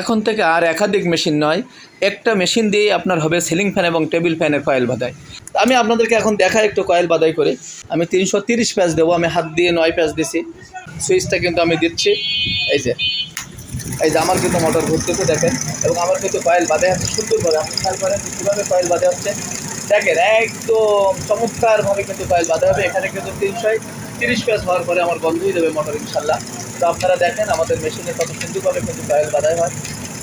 এখন থেকে আর একাধিক মেশিন নয়, একটা মেশিন দিয়েই আপনার হবে সিলিং ফ্যান এবং টেবিল ফ্যানের কয়েল বাদাই আমি আপনাদেরকে এখন দেখাই একটু কয়েল বাদাই করে। আমি তিনশো তিরিশ প্যাচ দেবো, আমি হাত দিয়ে নয় প্যাচ দিছি। সুইচটা কিন্তু আমি দিচ্ছি। এই যে এই যে আমার কিন্তু মোটর ঘুরতেছে, দেখেন। এবং আমার কিন্তু কয়েল বাদে হচ্ছে সুন্দরভাবে। আপনি খেয়াল করেন কীভাবে কয়েল বাদে হচ্ছে। দেখেন, একদম চমৎকারভাবে কিন্তু কয়েল বাদে হবে। এখানে কিন্তু তিনশো তিরিশ প্যাচ হওয়ার পরে আমার বন্ধ হয়ে যাবে মোটর, ইনশাল্লাহ। তো আপনারা দেখেন আমাদের মেশিনে কত সুন্দরভাবে কিন্তু কয়েল বাদাই হয়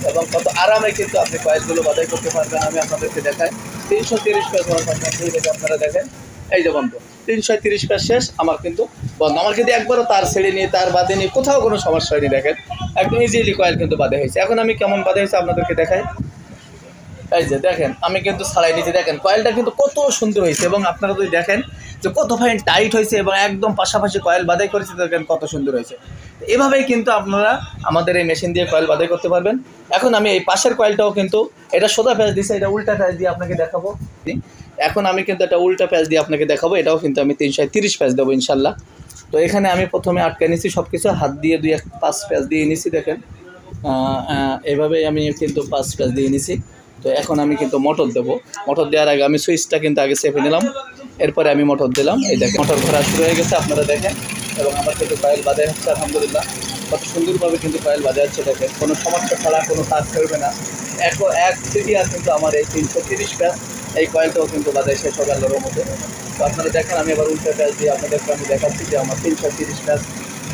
এবং কত আরামে কিন্তু আপনি কয়েলগুলো বাদাই করতে পারবেন আমি আপনাদেরকে দেখাই। তিনশো তিরিশ প্যাচ হওয়ার পর যাবে আপনারা দেখেন। এই যে বন্ধ, তিনশো তিরিশ প্যাচ শেষ, আমার কিন্তু বন্ধ। আমার কিন্তু একবারও তার ছেড়ে নিয়ে তার বাদে নিয়ে কোথাও কোনো সমস্যা হয়নি, দেখেন। একদম ইজিলি কয়েল কিন্তু বাদে হয়েছে। এখন আমি কেমন বাদে হয়েছে আপনাদেরকে দেখাই। এই যে দেখেন, আমি কিন্তু ছাড়াই নিয়েছি, দেখেন কয়েলটা কিন্তু কত সুন্দর হয়েছে। এবং আপনারা যদি দেখেন যে কত ফাইন টাইট হয়েছে এবং একদম পাশাপাশি কয়েল বাদাই করেছে, দেখেন কত সুন্দর হয়েছে। এভাবেই কিন্তু আপনারা আমাদের এই মেশিন দিয়ে কয়েল বাদাই করতে পারবেন। এখন আমি এই পাশের কয়েলটাও কিন্তু, এটা সোজা প্যাচ দিছে, এটা উল্টা প্যাচ দিয়ে আপনাকে দেখাবো। এখন আমি কিন্তু একটা উল্টা প্যাচ দিয়ে আপনাকে দেখাবো, এটাও কিন্তু আমি তিনশো তিরিশ প্যাচ দেবো ইনশাল্লাহ। তো এখানে আমি প্রথমে আটকে নিছি সব কিছু হাত দিয়ে দুই এক পাঁচ প্যাচ দিয়ে নিছি, দেখেন। এভাবেই আমি কিন্তু পাঁচ প্যাচ দিয়ে নিছি। তো এখন আমি কিন্তু মোটর দেবো। মোটর দেওয়ার আগে আমি সুইচটা কিন্তু আগে চেপে নিলাম। এরপরে আমি মোটর দিলাম। এই দেখেন, মোটর ঘোরা শুরু হয়ে গেছে, আপনারা দেখেন। এবং আমার কিন্তু পায়েল বাদে হচ্ছে, আলহামদুলিল্লাহ। কত সুন্দরভাবে কিন্তু কয়েল বাদে হচ্ছে, দেখেন। কোনো সমস্যা ছাড়া কোনো কাজ করবে না। এক এক সিরিয়ার কিন্তু আমার এই তিনশো তিরিশ প্যাচ এই কয়েলটাও কিন্তু বাদে শেষ হবে আল্লাহর মধ্যে তো আপনারা দেখেন, আমি আবার উল্টো প্যাচ দিয়ে আপনাদেরকে আমি দেখাচ্ছি যে আমার তিনশো তিরিশ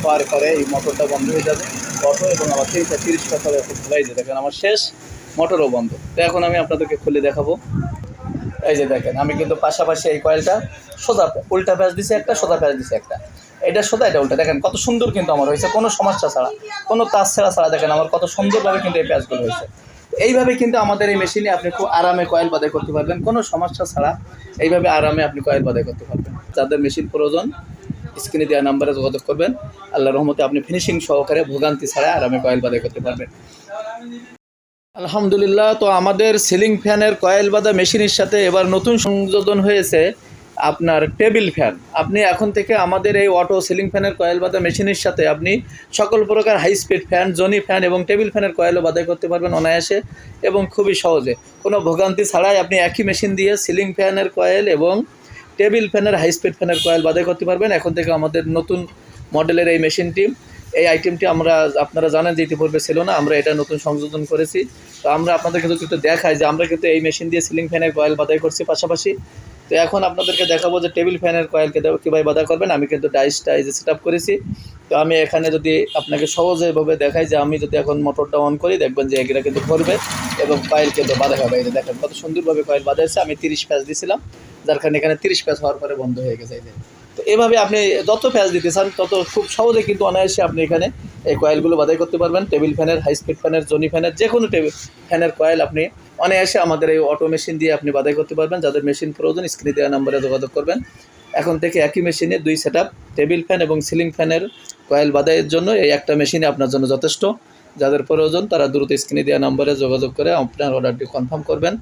পাওয়ার পরে এই মোটরটা বন্ধ হয়ে যাবে। অটো এবং আমার তিনশো তিরিশ প্যাচ হবে খোলাই যে দেখেন, আমার শেষ মোটরও বন্ধ। তো এখন আমি আপনাদেরকে খুলে দেখাবো। এই যে দেখেন, আমি কিন্তু পাশাপাশি এই কয়েলটা সোজা উল্টা প্যাচ দিছে একটা, সোজা প্যাচ দিছে একটা। এটা সোজা, এটা উল্টা। দেখেন, কত সুন্দর কিন্তু আমার হয়েছে, কোনো সমস্যা ছাড়া, কোনো তাস ছাড়া ছাড়া দেখেন, আমার কত সুন্দরভাবে কিন্তু এই প্যাচগুলো হয়েছে। এইভাবে কিন্তু আমাদের এই মেশিনে আপনি খুব আরামে কয়েল বাদাই করতে পারবেন, কোনো সমস্যা ছাড়া এইভাবে আরামে আপনি কয়েল বাদাই করতে পারবেন। যাদের মেশিন প্রয়োজন, স্ক্রিনে দেওয়া নাম্বারে যোগাযোগ করবেন। আল্লাহ রহমতে আপনি ফিনিশিং সহকারে ভোগান্তি ছাড়া আরামে কয়েল বাদাই করতে পারবেন। আলহামদুলিল্লাহ, তো আমাদের সিলিং ফ্যানের কয়েল বাঁধা মেশিনের সাথে এবার নতুন সংযোজন হয়েছে আপনার টেবিল ফ্যান। আপনি এখন থেকে আমাদের এই অটো সিলিং ফ্যানের কয়েল বাঁধা মেশিনের সাথে আপনি সকল প্রকার হাই স্পিড ফ্যান, জনি ফ্যান এবং টেবিল ফ্যানের কয়েলও বাদাই করতে পারবেন অনায়াসে এবং খুবই সহজে। কোনো ভোগান্তি ছাড়াই আপনি একই মেশিন দিয়ে সিলিং ফ্যানের কয়েল এবং টেবিল ফ্যানের হাই স্পিড ফ্যানের কয়েল বাদাই করতে পারবেন। এখন থেকে আমাদের নতুন মডেলের এই মেশিনটি এই আইটেমটি আমরা, আপনারা জানেন যে ইতিপূর্বে ছিল না, আমরা এটা নতুন সংযোজন করেছি। তো আমরা আপনাদের কিন্তু কিন্তু দেখাই যে আমরা কিন্তু এই মেশিন দিয়ে সিলিং ফ্যানের কয়েল বাদাই করছি পাশাপাশি। তো এখন আপনাদেরকে দেখাবো যে টেবিল ফ্যানের কয়েলকে কীভাবে বাধা করবেন। আমি কিন্তু ডাইসটা এই যে সেট আপ করেছি। তো আমি এখানে যদি আপনাকে সহজেভাবে দেখাই যে আমি যদি এখন মোটরটা অন করি, দেখবেন যে এগুলো কিন্তু করবে এবং কয়েল কিন্তু বাধা হবে। যে দেখেন কত সুন্দরভাবে কয়েল বাধা আমি তিরিশ প্যাচ দিয়েছিলাম যার কারণে এখানে তিরিশ প্যাচ হওয়ার পরে বন্ধ হয়ে গেছে। এই তো এভাবে আপনি যত প্যাচ দিতে চান, তত খুব সহজে কিন্তু অনায়াসে আপনি এখানে এই কয়েলগুলো বাদাই করতে পারবেন। টেবিল ফ্যানের হাই স্পিড ফ্যানের জনি ফ্যানের যে কোনো টেবিল ফ্যানের কয়েল আপনি অনায়াসে আমাদের এই অটো মেশিন দিয়ে আপনি বাদাই করতে পারবেন। যাদের মেশিন প্রয়োজন স্ক্রিনে দেওয়া নাম্বারে যোগাযোগ করবেন। এখন থেকে একই মেশিনে দুই সেট টেবিল ফ্যান এবং সিলিং ফ্যানের কয়েল বাদাইয়ের জন্য এই একটা মেশিনে আপনার জন্য যথেষ্ট। যাদের প্রয়োজন, তারা দ্রুত স্ক্রিনে দেওয়া নাম্বারে যোগাযোগ করে আপনার অর্ডারটি কনফার্ম করবেন।